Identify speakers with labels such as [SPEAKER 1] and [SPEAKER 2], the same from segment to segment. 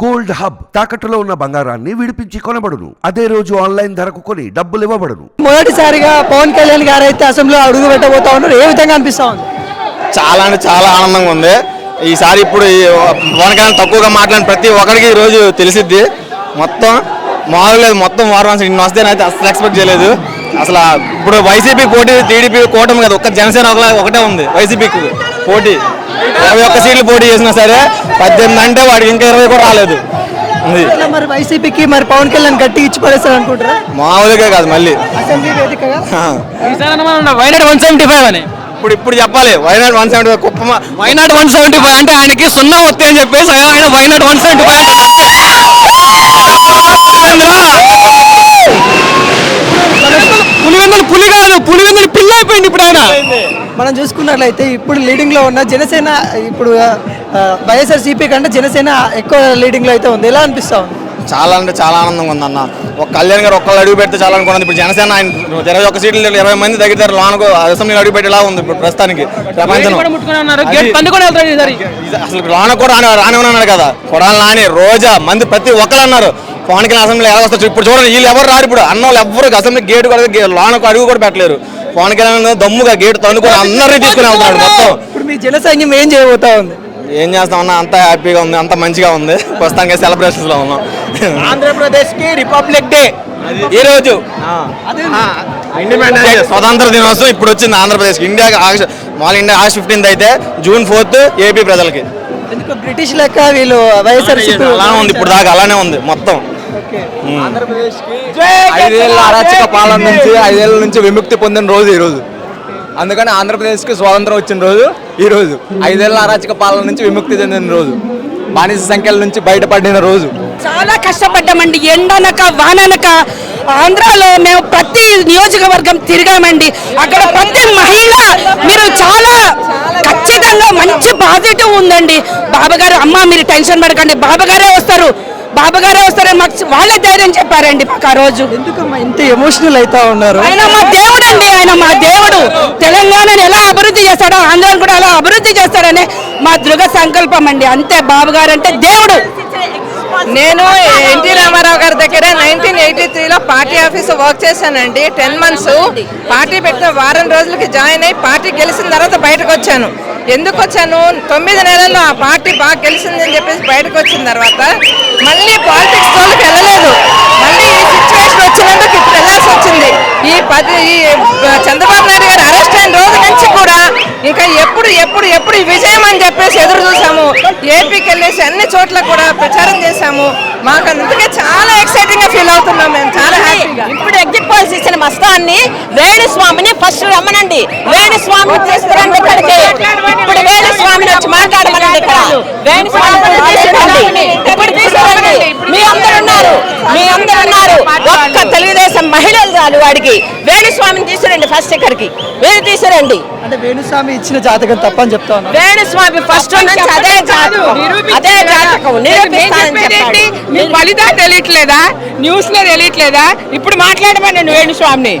[SPEAKER 1] Gold hub తాకట్టులో ఉన్న బంగారాన్ని విడిపించి కొనబడును. అదే రోజు ఆన్లైన్ ధరకు కొని డబ్బులు ఇవ్వబడును.
[SPEAKER 2] మొదటిసారిగా పవన్ కళ్యాణ్ గారు అయితే అసెంబ్లీలో అడుగు పెట్టబోతా ఉన్నారు. ఏ విధంగా అనిపిస్తా ఉంది?
[SPEAKER 3] చాలా అంటే చాలా ఆనందంగా ఉంది. ఈసారి ఇప్పుడు ఈ పవన్ కళ్యాణ్ తక్కువగా మాట్లాడిన ప్రతి ఒక్కరికి ఈ రోజు తెలిసిద్ది. మొత్తం మామూలు లేదు మొత్తం వారం ఇన్ని వస్తే అయితే అసలు ఎక్స్పెక్ట్ చేయలేదు. అసలు ఇప్పుడు వైసీపీ పోటీ టీడీపీ కూటమి కదా ఒక్క జనసేన ఒకటే ఉంది వైసీపీకి పోటీ. ఇరవై ఒక్క సీట్లు పోటీ చేసినా సరే పద్దెనిమిది అంటే వాడికి ఇంకా ఇరవై కూడా రాలేదు.
[SPEAKER 2] మరి వైసీపీకి మరి పవన్ కళ్యాణ్ గట్టి ఇచ్చి పడేస్తారు అనుకుంటారా
[SPEAKER 3] మామూలుగా కాదు మళ్ళీ.
[SPEAKER 4] వైనాడు వన్ సెవెంటీ ఫైవ్ అని.
[SPEAKER 3] ఇప్పుడు ఇప్పుడు చెప్పాలి why not one seventy Kuppam
[SPEAKER 4] why not one seventy five అంటే ఆయనకి సున్నా వస్తాయి అని చెప్పేసి ఆయన why not one seventy five Pulivendula పులి కాదు పులివెందులు పిల్ల అయిపోయింది ఇప్పుడు ఆయన
[SPEAKER 2] మనం చూసుకున్నట్లయితే ఇప్పుడు లీడింగ్లో ఉన్న జనసేన ఇప్పుడు వైఎస్ఆర్సీపీ కంటే జనసేన ఎక్కువ లీడింగ్లో అయితే ఉంది. ఎలా అనిపిస్తా ఉంది?
[SPEAKER 3] చాలా అంటే చాలా ఆనందంగా ఉందన్న ఒక కళ్యాణ్ గారు ఒక్కళ్ళు అడుగు పెడితే చాలా అనుకున్నది ఇప్పుడు జనసేన ఆయన ఇరవై ఒక్క సీట్లు ఇరవై మంది తగ్గితే లోనకు అసెంబ్లీలో అడుగు పెట్టేలా ఉంది ఇప్పుడు ప్రస్తుతానికి. ప్రపంచం అసలు లోన కూడా రాని రానివన్నాడు కదా. కొడాలి నాని రోజా మంది ప్రతి ఒక్కరు అన్నారు. పవన్ కళ్యాణ్ అసెంబ్లీ ఎలా వస్తారు? ఇప్పుడు చూడండి వీళ్ళు ఎవరు రారు ఇప్పుడు? అన్న వాళ్ళు ఎవరు అసెంబ్లీ గేట్ కూడా లోనకు అడుగు కూడా పెట్టలేరు. పవన్ కళ్యాణ్ దమ్ముగా గేట్ తన్నుకొని అందరినీ తీసుకుని వెళ్తున్నాడు మొత్తం.
[SPEAKER 2] ఇప్పుడు మీ జన సైన్యం ఏం చేయబోతా ఉంది?
[SPEAKER 3] ఏం చేస్తామన్నా అంత హ్యాపీగా ఉంది అంత మంచిగా ఉంది. ప్రస్తుతానికి సెలబ్రేషన్స్లో ఉన్నాం.
[SPEAKER 4] ఆంధ్రప్రదేశ్కి రిపబ్లిక్ డే.
[SPEAKER 3] ఈ రోజు. ఇండిపెండెన్స్ స్వతంత్ర దినోత్సవం ఇప్పుడు వచ్చింది ఆంధ్రప్రదేశ్ ఇండియా ఆగస్ట్ మామూలు ఇండియా ఆగస్ట్ ఫిఫ్టీన్త్ అయితే జూన్ ఫోర్త్ ఏపీ ప్రజలకి.
[SPEAKER 2] ఎందుకు బ్రిటిష్ లెక్క వీళ్ళు వైఎస్ఆర్సీపీ
[SPEAKER 3] అలానే ఉంది ఇప్పుడు దాకా అలానే ఉంది మొత్తం.
[SPEAKER 5] ఐదేళ్ళ అరాచక పాలన నుంచి ఐదేళ్ళ నుంచి విముక్తి పొందిన రోజు ఈ రోజు అందుకని ఆంధ్రప్రదేశ్కి స్వాతంత్రం వచ్చిన రోజు ఈ రోజు ఐదేళ్ళ అరాచక పాలన నుంచి విముక్తి చెందిన రోజు. బానిస సంఖ్యల నుంచి బయటపడిన రోజు.
[SPEAKER 6] చాలా కష్టపడ్డామండి. ఎండనక వాననక ఆంధ్రాలో మేము ప్రతి నియోజకవర్గం తిరిగామండి. అక్కడ ప్రతి మహిళ మీరు చాలా ఖచ్చితంగా మంచి పాజిటివ్ ఉందండి. బాబాగారు అమ్మ మీరు టెన్షన్ పడకండి. బాబాగారే వస్తారు. బాబాగారే వస్తారని మాకు వాళ్ళే ధైర్యం చెప్పారండి మాకు ఆ రోజు.
[SPEAKER 2] ఎందుకమ్మా ఇంత ఎమోషనల్ అవుతా ఉన్నారు?
[SPEAKER 6] ఆయన మా దేవుడు అండి ఆయన మా దేవుడు. తెలంగాణను ఎలా అభివృద్ధి చేస్తాడో ఆంధ్రాను కూడా అలా అభివృద్ధి చేస్తాడనే మా దృఢ సంకల్పం అండి. అంతే బాబు గారు అంటే దేవుడు.
[SPEAKER 7] నేను ఎన్టీ రామారావు గారి దగ్గర నైన్టీన్ ఎయిటీ త్రీలో పార్టీ ఆఫీస్ వర్క్ చేశానండి. టెన్ మంత్స్ పార్టీ పెట్టిన వారం రోజులకి జాయిన్ అయ్యి పార్టీ గెలిచిన తర్వాత బయటకు వచ్చాను. ఎందుకు వచ్చాను? తొమ్మిది నెలల్లో ఆ పార్టీ బాగా గెలిచిందని చెప్పేసి బయటకు వచ్చిన తర్వాత మళ్ళీ పాలిటిక్స్ జోలికి వెళ్ళలేదు. మళ్ళీ ఈ సిచ్యువేషన్ వచ్చినందుకు ఇప్పుడు వెళ్ళాల్సి వచ్చింది. ఈ పది ఈ చంద్రబాబు నాయుడు గారు అరెస్ట్ అయిన రోజు నుంచి కూడా ఇంకా ఎప్పుడు ఎప్పుడు ఎప్పుడు ఈ విజయం అని చెప్పేసి ఎదురు చూసాము ఏపీకి వెళ్ళేసి అన్ని చోట్ల కూడా ప్రచారం చేశాము. మాకు అందుకే చాలా ఎక్సైటింగ్గా ఫీల్ అవుతున్నాం మేము. చాలా
[SPEAKER 8] పోల్స్ వేణు స్వామిని ఫస్ట్ రమ్మనండి. వేణు స్వామిని తీసుకురండి ఇక్కడికి ఇప్పుడు వేణు స్వామిని వచ్చి మాట్లాడమనండి ఇక్కడ. ఇప్పుడు తీసుకురండి. మీ అందరు ఉన్నారు. మీ అందరు ఉన్నారు. ఒక్క తెలుగుదేశం మహిళలు చాలు వాడికి. వేణు స్వామిని తీసుకురండి ఫస్ట్ ఇక్కడికి. వేణు తీసుకురండి.
[SPEAKER 2] అంటే వేణుస్వామి ఇచ్చిన జాతకం తప్పని చెప్తా ఉన్నారు
[SPEAKER 8] వేణు స్వామి ఫస్ట్ నుంచి అదే జాతకం. అదే జాతకం. నిరూపిస్తానని
[SPEAKER 7] ఫలితాలు తెలియట్లేదా? న్యూస్లో తెలియట్లేదా? ఇప్పుడు మాట్లాడమనండి వేణుస్వామిని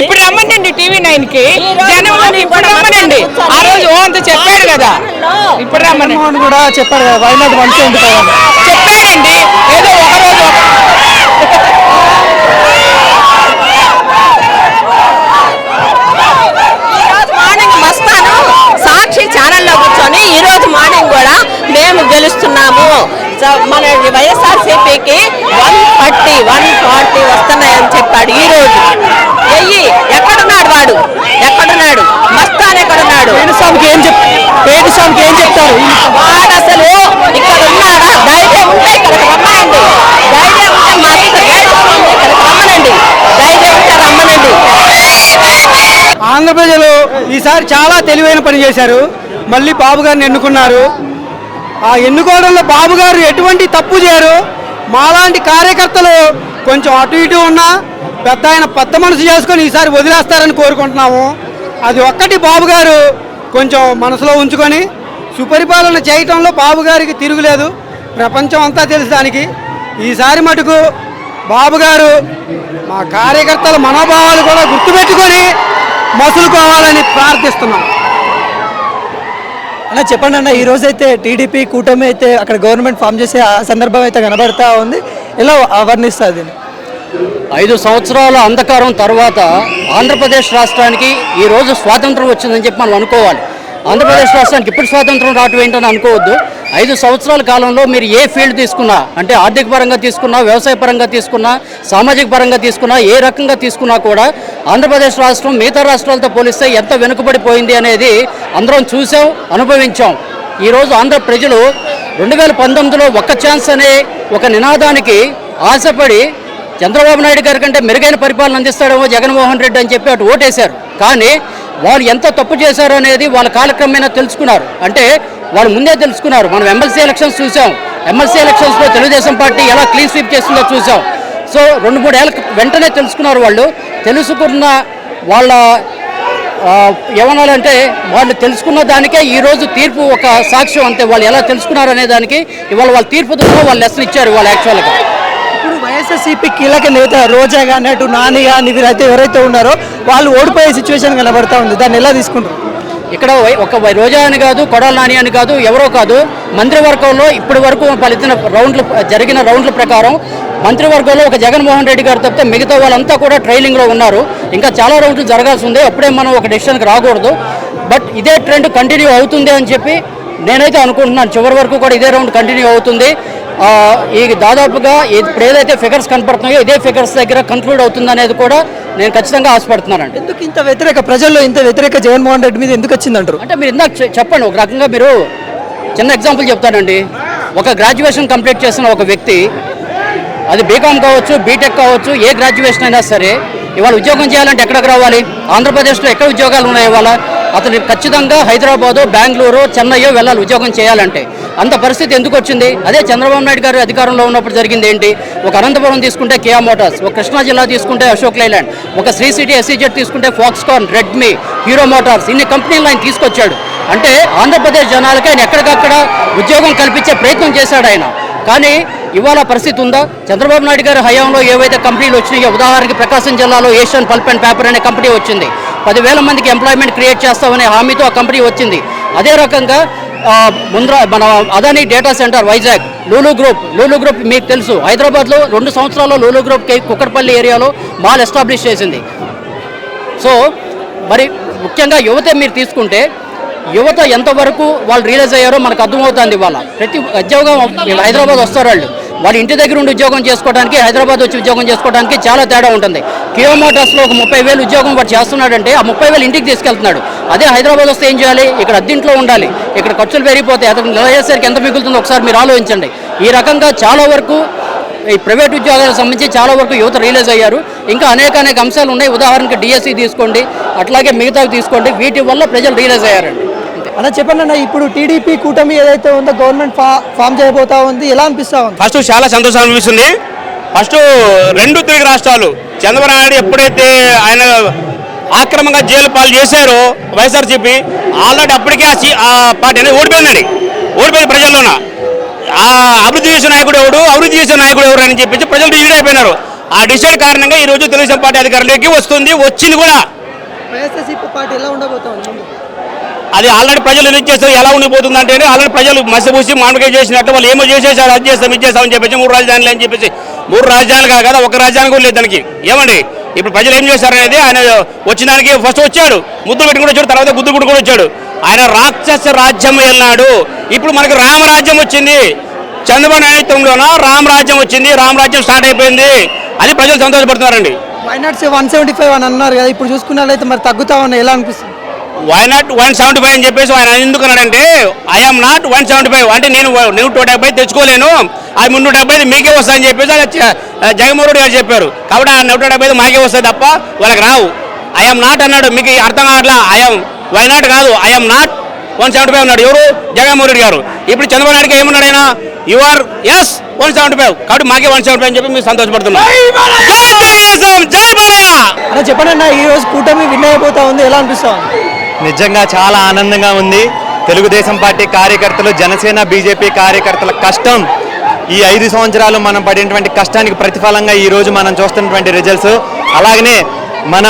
[SPEAKER 7] ఇప్పుడు రమ్మనండి టీవీ నైన్కి జనం ఇప్పుడు రమ్మనండి. ఆ రోజు ఓ అంత చెప్పాడు కదా. ఇప్పుడు
[SPEAKER 2] జగన్మోహన్ కూడా చెప్పారు కదా వైనాడు వన్ సెవెంటీ ఫైవ్ అని
[SPEAKER 7] చెప్పాడండి. ఏదో ఒక రోజు. ఒక
[SPEAKER 8] ఈ రోజు మార్నింగ్ మస్తాను సాక్షి ఛానల్లో కూర్చొని ఈ రోజు మార్నింగ్ కూడా మేము గెలుస్తున్నాము. సో మన వైఎస్ఆర్సీపీకి వన్ థర్టీ వన్ ఫార్టీ వస్తున్నాయని చెప్పాడు ఈ రోజు వెయ్యి ఎక్కడున్నాడు వాడు? ఎక్కడున్నాడు? మస్తాన్ ఎక్కడున్నాడు?
[SPEAKER 2] వేణుస్వామికి ఏం చెప్ వేణుస్వామికి ఏం చెప్తారు?
[SPEAKER 8] వాడు అసలు ఇక్కడ ఉన్నాడా? ధైర్యం ఉంటే ఇక్కడికి రమ్మనండి. ధైర్యం ఉంటే మా ఇక్కడ రమ్మనండి. ధైర్యం ఉంటే రమ్మనండి.
[SPEAKER 2] ఆంధ్ర ప్రజలు ఈసారి చాలా తెలివైన పని చేశారు. మళ్ళీ బాబు గారిని ఎన్నుకున్నారు. ఆ ఎన్నుకోవడంలో బాబు గారు ఎటువంటి తప్పు చేయరు. మాలాంటి కార్యకర్తలు కొంచెం అటు ఇటు ఉన్నా పెద్ద ఆయన పెద్ద మనసు చేసుకొని ఈసారి వదిలేస్తారని కోరుకుంటున్నాము. అది ఒక్కటి బాబు గారు కొంచెం మనసులో ఉంచుకొని సుపరిపాలన చేయటంలో బాబు గారికి తిరుగులేదు. ప్రపంచం అంతా తెలుసు దానికి. ఈసారి మటుకు బాబు గారు మా కార్యకర్తల మనోభావాలు కూడా గుర్తుపెట్టుకొని మసులుకోవాలని ప్రార్థిస్తున్నాం. అన్న చెప్పండి అన్న ఈ అయితే టీడీపీ కూటమి అయితే అక్కడ గవర్నమెంట్ ఫామ్ చేసే ఆ సందర్భం అయితే కనబడతా ఉంది. ఎలా వర్ణిస్తుంది
[SPEAKER 9] ఐదు సంవత్సరాల అంధకారం తర్వాత ఆంధ్రప్రదేశ్ రాష్ట్రానికి ఈరోజు స్వాతంత్రం వచ్చిందని చెప్పి మనం అనుకోవాలి. ఆంధ్రప్రదేశ్ రాష్ట్రానికి ఇప్పుడు స్వాతంత్రం రావటం ఏంటని అనుకోవద్దు. ఐదు సంవత్సరాల కాలంలో మీరు ఏ ఫీల్డ్ తీసుకున్నా అంటే ఆర్థిక పరంగా తీసుకున్నా వ్యవసాయ పరంగా తీసుకున్నా సామాజిక పరంగా తీసుకున్నా ఏ రకంగా తీసుకున్నా కూడా ఆంధ్రప్రదేశ్ రాష్ట్రం మిగతా రాష్ట్రాలతో పోలిస్తే ఎంత వెనుకబడిపోయింది అనేది అందరం చూసాం అనుభవించాం. ఈరోజు ఆంధ్ర ప్రజలు రెండు వేల పంతొమ్మిదిలో ఒక్క ఛాన్స్ అనే ఒక నినాదానికి ఆశపడి చంద్రబాబు నాయుడు గారి కంటే మెరుగైన పరిపాలన అందిస్తాడేమో జగన్మోహన్ రెడ్డి అని చెప్పి అటు ఓటేశారు. కానీ వాళ్ళు ఎంత తప్పు చేశారు అనేది వాళ్ళ కాలక్రమేణా తెలుసుకున్నారు. అంటే వాళ్ళు ముందే తెలుసుకున్నారు. మనం ఎమ్మెల్సీ ఎలక్షన్స్ చూసాం. ఎమ్మెల్సీ ఎలక్షన్స్లో తెలుగుదేశం పార్టీ ఎలా క్లీన్ స్వీప్ చేస్తుందో చూసాం. సో రెండు మూడు ఏళ్ళ వెంటనే తెలుసుకున్నారు వాళ్ళు. తెలుసుకున్న వాళ్ళ ఏమనాలంటే వాళ్ళు తెలుసుకున్న దానికే ఈ రోజు తీర్పు ఒక సాక్ష్యం అంతే. వాళ్ళు ఎలా తెలుసుకున్నారు అనే దానికి ఇవాళ వాళ్ళ తీర్పు ద్వారా వాళ్ళు లెసన్ ఇచ్చారు వాళ్ళు యాక్చువల్గా
[SPEAKER 2] ఇప్పుడు వైఎస్ఆర్సీపీ కీలక నేత రోజా కానీ అటు నాని కానీ వీరైతే ఎవరైతే ఉన్నారో వాళ్ళు ఓడిపోయే సిచ్యువేషన్ కనబడతా ఉంది. దాన్ని ఎలా తీసుకుంటారు?
[SPEAKER 9] ఇక్కడ ఒక వై- రోజా అని కాదు కొడాల నాని అని కాదు ఎవరో కాదు మంత్రివర్గంలో ఇప్పటి వరకు ఫలితిన రౌండ్లు జరిగిన రౌండ్ల ప్రకారం మంత్రివర్గంలో ఒక జగన్మోహన్ రెడ్డి గారు తప్పితే మిగతా వాళ్ళంతా కూడా ట్రైనింగ్లో ఉన్నారు. ఇంకా చాలా రౌండ్లు జరగాల్సి ఉంది అప్పుడే మనం ఒక డెసిషన్కి రాకూడదు. బట్ ఇదే ట్రెండ్ కంటిన్యూ అవుతుంది అని చెప్పి నేనైతే అనుకుంటున్నాను. చివరి వరకు కూడా ఇదే రౌండ్ కంటిన్యూ అవుతుంది. ఈ దాదాపుగా ఏదైతే ఫిగర్స్ కనపడుతున్నాయో ఇదే ఫిగర్స్ దగ్గర కంక్లూడ్ అవుతుంది అనేది కూడా నేను ఖచ్చితంగా ఆశపడుతున్నానండి.
[SPEAKER 2] ఎందుకు ఇంత వ్యతిరేక? ప్రజల్లో ఇంత వ్యతిరేక జగన్మోహన్ రెడ్డి మీద ఎందుకు వచ్చిందంటారు?
[SPEAKER 9] అంటే మీరు ఇందాక చెప్పండి ఒక రకంగా మీరు చిన్న ఎగ్జాంపుల్ చెప్తానండి. ఒక గ్రాడ్యుయేషన్ కంప్లీట్ చేసిన ఒక వ్యక్తి అది బీకామ్ కావచ్చు బీటెక్ కావచ్చు ఏ గ్రాడ్యుయేషన్ అయినా సరే ఇవాళ ఉద్యోగం చేయాలంటే ఎక్కడికి రావాలి? ఆంధ్రప్రదేశ్లో ఎక్కడ ఉద్యోగాలు ఉన్నాయి ఇవాళ? అతను ఖచ్చితంగా హైదరాబాదు బెంగళూరు చెన్నయ్యో వెళ్ళాలి ఉద్యోగం చేయాలంటే. అంత పరిస్థితి ఎందుకు వచ్చింది? అదే చంద్రబాబు నాయుడు గారు అధికారంలో ఉన్నప్పుడు జరిగింది ఏంటి? ఒక అనంతపురం తీసుకుంటే కియా మోటార్స్ ఒక కృష్ణా జిల్లా తీసుకుంటే అశోక్ లైలాండ్ ఒక శ్రీ సిటీ ఎస్సీజెడ్ తీసుకుంటే ఫాక్స్కాన్ రెడ్మీ హీరో మోటార్స్ ఇన్ని కంపెనీలు ఆయన తీసుకొచ్చాడు. అంటే ఆంధ్రప్రదేశ్ జనాలకి ఆయన ఎక్కడికక్కడ ఉద్యోగం కల్పించే ప్రయత్నం చేశాడు ఆయన. కానీ ఇవాళ పరిస్థితి ఉందా? చంద్రబాబు నాయుడు గారి హయాంలో ఏవైతే కంపెనీలు వచ్చినాయో ఉదాహరణకి ప్రకాశం జిల్లాలో ఏషియన్ పల్ప్ అండ్ పేపర్ అనే కంపెనీ వచ్చింది. పదివేల మందికి ఎంప్లాయ్మెంట్ క్రియేట్ చేస్తామనే హామీతో ఆ కంపెనీ వచ్చింది. అదే రకంగా ముంద్రా మన Adani data centre Vizag Lulu group Lulu group మీకు తెలుసు. హైదరాబాద్లో రెండు సంవత్సరాల్లో లూలు గ్రూప్కి కుక్కర్పల్లి ఏరియాలో మాల్ ఎస్టాబ్లిష్ చేసింది. సో మరి ముఖ్యంగా యువత మీరు తీసుకుంటే యువత ఎంతవరకు వాళ్ళు రియలైజ్ అయ్యారో మనకు అర్థమవుతుంది ఇవాళ. ప్రతి ఉద్యోగం హైదరాబాద్ వస్తారు వాళ్ళు. వాళ్ళ ఇంటి దగ్గర ఉండి ఉద్యోగం చేసుకోవడానికి హైదరాబాద్ వచ్చి ఉద్యోగం చేసుకోవడానికి చాలా తేడా ఉంటుంది. కియో మోటార్స్లో ఒక ముప్పై వేలు ఉద్యోగం వాడు చేస్తున్నాడంటే ఆ ముప్పై వేలు ఇంటికి తీసుకెళ్తున్నాడు. అదే హైదరాబాద్ వస్తే ఏం చేయాలి? ఇక్కడ అద్దీంట్లో ఉండాలి. ఇక్కడ ఖర్చులు పెరిగిపోతాయి. అతను నెల ఎంత మిగులుతుందో ఒకసారి మీరు ఆలోచించండి. ఈ రకంగా చాలా వరకు ఈ ప్రైవేట్ ఉద్యోగాలకు సంబంధించి చాలా వరకు యువత రియలైజ్ అయ్యారు. ఇంకా అనేక అనేక అంశాలు ఉన్నాయి. ఉదాహరణకి డిఎస్సి తీసుకోండి అట్లాగే మిగతావి తీసుకోండి. వీటి వల్ల ప్రజలు రియలైజ్ అయ్యారండి.
[SPEAKER 2] అన్న చెప్పండి అన్న ఇప్పుడు టీడీపీ కూటమి ఏదైతే ఉందో గవర్నమెంట్ ఫామ్ చేయబోతా ఉంది ఎలా అనిపిస్తా ఉంది?
[SPEAKER 10] ఫస్ట్ చాలా సంతోషం అనిపిస్తుంది. ఫస్ట్ రెండు తెలుగు రాష్ట్రాలు చంద్రబాబు నాయుడు ఎప్పుడైతే ఆయన ఆక్రమంగా జైలు పాలు చేశారో వైఎస్ఆర్సీపీ ఆల్రెడీ అప్పటికే ఆ పార్టీ అనేది ఓడిపోయిందండి. ఓడిపోయింది ప్రజల్లోన. ఆ అభివృద్ధి చేసిన నాయకుడు ఎవడు అభివృద్ధి చేసిన నాయకుడు ఎవరు అని చెప్పేసి ప్రజలు డిసైడ్ అయిపోయినారు. ఆ డిసైడ్ కారణంగా ఈ రోజు తెలుగుదేశం పార్టీ అధికారంలోకి వస్తుంది వచ్చింది కూడా.
[SPEAKER 2] వైఎస్ఆర్సీపీ పార్టీ ఎలా ఉండబోతా?
[SPEAKER 10] అది ఆల్రెడీ ప్రజలు రిలీజ్ చేస్తారు ఎలా ఉండిపోతుంది అంటే ఆల్రెడీ ప్రజలు మసిపూసి మామిడికాయ చేసినట్టు వాళ్ళు ఏమో చేసేసారు అది చేస్తాం ఇది చేస్తామని చెప్పేసి మూడు రాజధానులు అని చెప్పేసి. మూడు రాజధానులు కాదు కదా ఒక రాజధాని కూడా లేదు దానికి. ఏమండి? ఇప్పుడు ప్రజలు ఏం చేశారనేది ఆయన వచ్చిన దానికి ఫస్ట్ వచ్చాడు. ముద్దు పెట్టుకుని వచ్చాడు తర్వాత గుద్దు కూడా వచ్చాడు. ఆయన రాక్షస రాజ్యం వెళ్ళినాడు ఇప్పుడు మనకి రామరాజ్యం వచ్చింది. చంద్రబాబు నాయకత్వంలోన రామరాజ్యం వచ్చింది. రామరాజ్యం స్టార్ట్ అయిపోయింది. అది ప్రజలు సంతోషపడుతున్నారండి.
[SPEAKER 2] Why not one seventy five అని అన్నారు కదా ఇప్పుడు చూసుకున్నట్లయితే మరి తగ్గుతా ఉన్నాయి. ఎలా అనిపిస్తుంది?
[SPEAKER 10] Why not one seventy five అని చెప్పేసి ఆయన ఎందుకు అన్నాడంటే I'm not one seventy five అంటే నేను నూట డెబ్బై తెచ్చుకోలేను. ఆ మున్నూట డెబ్బై మీకే వస్తాయని చెప్పేసి జగన్మోహన్ రెడ్డి గారు చెప్పారు. కాబట్టి ఆ నూట డెబ్బై మాకే వస్తాయి తప్ప వాళ్ళకి రావు. ఐఎమ్ నాట్ అన్నాడు. మీకు అర్థం కావట్లా? ఐఎమ్ వై నాట్ కాదు. I'm not one seventy five అన్నాడు. ఎవరు? జగన్మోహన్ రెడ్డి గారు. ఇప్పుడు చంద్రబాబు నాయుడుకి ఏమన్నాడు ఆయన? You are S one seventy five కాబట్టి మాకే వన్ సెవెంటీ ఫైవ్ అని చెప్పి మీరు సంతోషపడుతున్నారు. జై తెలుగుదేశం జై బాలయ్య
[SPEAKER 2] అన్న చెప్పండి అన్న ఈ రోజు కూటమి విన్ అయిపోతా ఉంది. ఎలా అనిపిస్తా ఉంది?
[SPEAKER 5] నిజంగా చాలా ఆనందంగా ఉంది. తెలుగుదేశం పార్టీ కార్యకర్తలు జనసేన బీజేపీ కార్యకర్తల కష్టం ఈ ఐదు సంవత్సరాలు మనం పడినటువంటి కష్టానికి ప్రతిఫలంగా ఈ రోజు మనం చూస్తున్నటువంటి రిజల్ట్స్ అలాగనే మన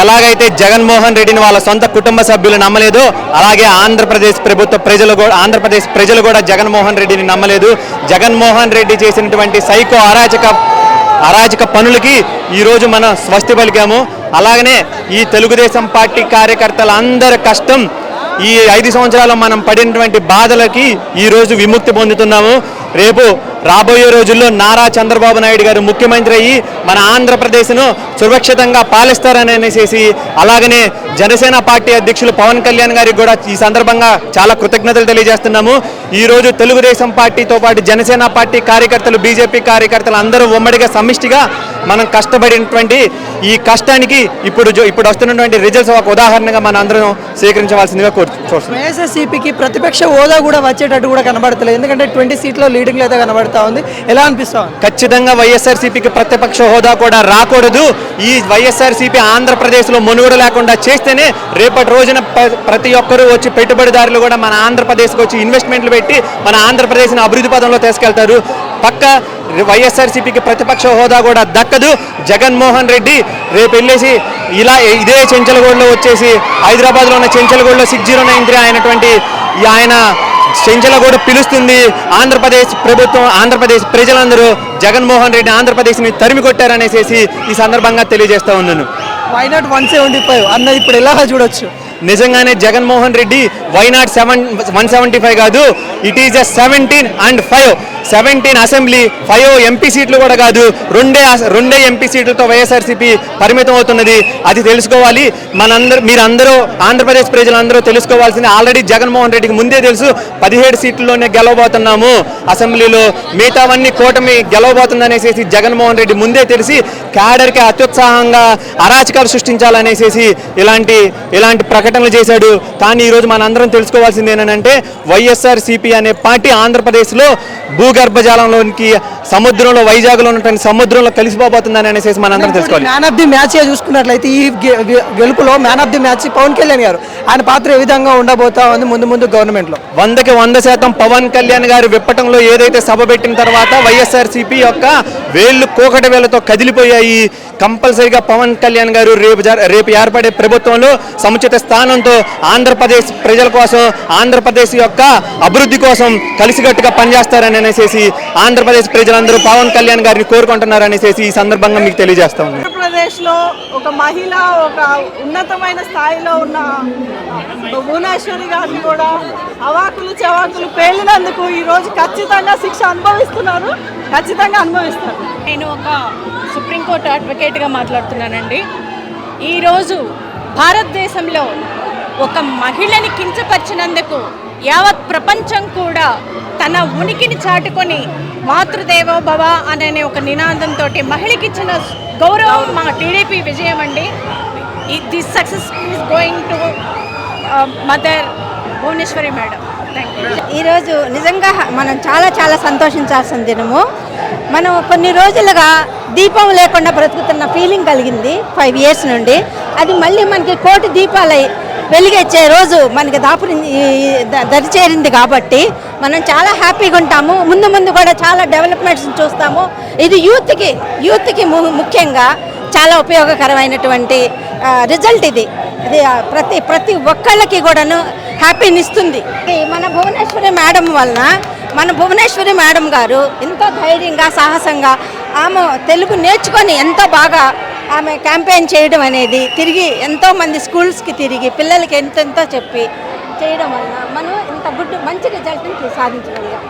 [SPEAKER 11] ఎలాగైతే జగన్మోహన్ రెడ్డిని వాళ్ళ సొంత కుటుంబ సభ్యులు నమ్మలేదు అలాగే ఆంధ్రప్రదేశ్ ప్రభుత్వ ప్రజలు కూడా ఆంధ్రప్రదేశ్ ప్రజలు కూడా జగన్మోహన్ రెడ్డిని నమ్మలేదు. జగన్మోహన్ రెడ్డి చేసినటువంటి సైకో అరాచక అరాచక పనులకి ఈరోజు మనం స్వస్తి పలికాము. అలాగనే ఈ తెలుగుదేశం పార్టీ కార్యకర్తల అందరి కష్టం ఈ ఐదు సంవత్సరాలు మనం పడినటువంటి బాధలకి ఈరోజు విముక్తి పొందుతున్నాము. రేపు రాబోయే రోజుల్లో నారా చంద్రబాబు నాయుడు గారు ముఖ్యమంత్రి అయ్యి మన ఆంధ్రప్రదేశ్ను సురక్షితంగా పాలిస్తారని అనేసి అలాగనే జనసేన పార్టీ అధ్యక్షులు పవన్ కళ్యాణ్ గారికి కూడా ఈ సందర్భంగా చాలా కృతజ్ఞతలు తెలియజేస్తున్నాము. ఈ రోజు తెలుగుదేశం పార్టీతో పాటు జనసేన పార్టీ కార్యకర్తలు బీజేపీ కార్యకర్తలు అందరూ ఉమ్మడిగా సమిష్టిగా మనం కష్టపడినటువంటి ఈ కష్టానికి ఇప్పుడు ఇప్పుడు వస్తున్నటువంటి రిజల్ట్స్ ఒక ఉదాహరణగా మన అందరం స్వీకరించవలసిందిగా కోరు
[SPEAKER 2] వైఎస్ఆర్సీపీకి ప్రతిపక్ష హోదా కూడా వచ్చేటట్టు కూడా కనబడతలేదు. ఎందుకంటే ట్వంటీ సీట్లో లీడింగ్ అయితే కనబడతా ఉంది. ఎలా అనిపిస్తా ఉంది?
[SPEAKER 11] ఖచ్చితంగా వైఎస్ఆర్సీపీకి ప్రతిపక్ష హోదా కూడా రాకూడదు. ఈ వైఎస్ఆర్సీపీ ఆంధ్రప్రదేశ్లో మనుగడ లేకుండా చేస్తేనే రేపటి రోజున ప్ర- ప్రతి ఒక్కరూ వచ్చి పెట్టుబడిదారులు కూడా మన ఆంధ్రప్రదేశ్కి వచ్చి ఇన్వెస్ట్మెంట్లు పెట్టి మన ఆంధ్రప్రదేశ్ని అభివృద్ధి పదంలో తీసుకెళ్తారు. పక్క వైఎస్ఆర్సీపీకి ప్రతిపక్ష హోదా కూడా దక్కదు. జగన్మోహన్ రెడ్డి రేపు వెళ్ళేసి ఇలా ఇదే చెంచలగూడలో వచ్చేసి హైదరాబాద్లో ఉన్న చెంచలగూడలో సిక్స్ జీరో నైన్ త్రీ అయినటువంటి ఆయన చెంచల కూడా పిలుస్తుంది. ఆంధ్రప్రదేశ్ ప్రభుత్వం ఆంధ్రప్రదేశ్ ప్రజలందరూ జగన్మోహన్ రెడ్డి ఆంధ్రప్రదేశ్ని తరిమి కొట్టారనేసి ఈ సందర్భంగా తెలియజేస్తా ఉన్నాను.
[SPEAKER 2] Why not one seventy five అన్న ఇప్పుడు ఎలాగా చూడొచ్చు.
[SPEAKER 11] నిజంగానే Jaganmohan Reddy why not seven one seventy five కాదు it is a seventeen and five seventeen assembly five MP సీట్లు కూడా కాదు రెండే అస- రెండే ఎంపీ సీట్లతో వైఎస్ఆర్సీపీ పరిమితం అవుతున్నది. అది తెలుసుకోవాలి. మనందరూ మీరందరూ ఆంధ్రప్రదేశ్ ప్రజలందరూ తెలుసుకోవాల్సింది ఆల్రెడీ జగన్మోహన్ రెడ్డికి ముందే తెలుసు పదిహేడు సీట్లలోనే గెలవబోతున్నాము. అసెంబ్లీలో మిగతావన్నీ కూటమి గెలవబోతుందనేసి జగన్మోహన్ రెడ్డి ముందే తెలిసి క్యాడర్కి అత్యుత్సాహంగా అరాచకాలు సృష్టించాలనేసి ఇలాంటి ఇలాంటి ప్రకటనలు చేశాడు. కానీ ఈరోజు మనందరం తెలుసుకోవాల్సింది ఏంటంటే వైఎస్ఆర్ సిపి అనే పార్టీ ఆంధ్రప్రదేశ్లో భూగర్భజాలంలోనికి సముద్రంలో వైజాగ్లో ఉన్నటువంటి సముద్రంలో కలిసిపోబోతుందని అనేసి మనందరం తెలుసుకోవాలి.
[SPEAKER 2] మ్యాన్ ఆఫ్ ది మ్యాచ్ చూసుకున్నట్లయితే ఈ గెలుపులో man of the match Pawan Kalyan గారు ఆయన పాత్ర ఏ విధంగా ఉండబోతా ఉంది ముందు ముందు గవర్నమెంట్లో?
[SPEAKER 11] వందకి వంద శాతం పవన్ కళ్యాణ్ గారు విప్పటంలో ఏదైతే సభ పెట్టిన తర్వాత వైఎస్ఆర్ సిపి యొక్క వేళ్ళు కోకటి వేళ్ళతో కదిలిపోయాయి. కంపల్సరీగా పవన్ కళ్యాణ్ గారు రేపు రేపు ఏర్పడే ప్రభుత్వంలో సముచిత స్థానంతో ఆంధ్రప్రదేశ్ ప్రజల కోసం ఆంధ్రప్రదేశ్ యొక్క అభివృద్ధి కోసం కలిసికట్టుగా పనిచేస్తారని అనేసి ఆంధ్రప్రదేశ్ ప్రజలందరూ పవన్ కళ్యాణ్ గారిని కోరుకుంటున్నారు అనేసి ఈ సందర్భంగా మీకు తెలియజేస్తా ఉన్నాను.
[SPEAKER 12] ఆంధ్రప్రదేశ్లో ఒక మహిళ ఒక ఉన్నతమైన స్థాయిలో ఉన్న భువనేశ్వరి గారిని కూడా అవాకులు చవాకులు పేలినందుకు ఈ రోజు ఖచ్చితంగా శిక్ష అనుభవిస్తున్నారు ఖచ్చితంగా అనుభవిస్తారు
[SPEAKER 13] నేను ఒక సుప్రీంకోర్టు అడ్వకేట్గా మాట్లాడుతున్నానండి. ఈరోజు భారతదేశంలో ఒక మహిళని కించపరిచినందుకు యావత్ ప్రపంచం కూడా తన ఉనికిని చాటుకొని మాతృదేవో భవ అనే ఒక నినాదంతో మహిళకి ఇచ్చిన గౌరవం మా టీడీపీ విజయం అండి. This success is going to mother Bhuvaneshwari madam.
[SPEAKER 14] ఈరోజు నిజంగా మనం చాలా చాలా సంతోషించాల్సిన దినము. మనం కొన్ని రోజులుగా దీపం లేకుండా బ్రతుకుతున్న ఫీలింగ్ కలిగింది ఫైవ్ ఇయర్స్ నుండి. అది మళ్ళీ మనకి కోటి దీపాలై వెలిగొచ్చే రోజు మనకి దాపురి దరి చేరింది కాబట్టి మనం చాలా హ్యాపీగా ఉంటాము. ముందు ముందు కూడా చాలా డెవలప్మెంట్స్ చూస్తాము. ఇది యూత్కి యూత్కి ముఖ్యంగా చాలా ఉపయోగకరమైనటువంటి రిజల్ట్ ఇది. ఇది ప్రతి ప్రతి ఒక్కళ్ళకి కూడాను హ్యాపీని ఇస్తుంది. మన భువనేశ్వరి మేడం వలన మన భువనేశ్వరి మేడం గారు ఎంతో ధైర్యంగా సాహసంగా ఆమె తెలుగు నేర్చుకొని ఎంతో బాగా ఆమె క్యాంపెయిన్ చేయడం అనేది తిరిగి ఎంతో మంది స్కూల్స్కి తిరిగి పిల్లలకి ఎంతెంతో చెప్పి చేయడం వలన మనం ఇంత గుడ్ మంచి రిజల్ట్ని సాధించగలిగాం.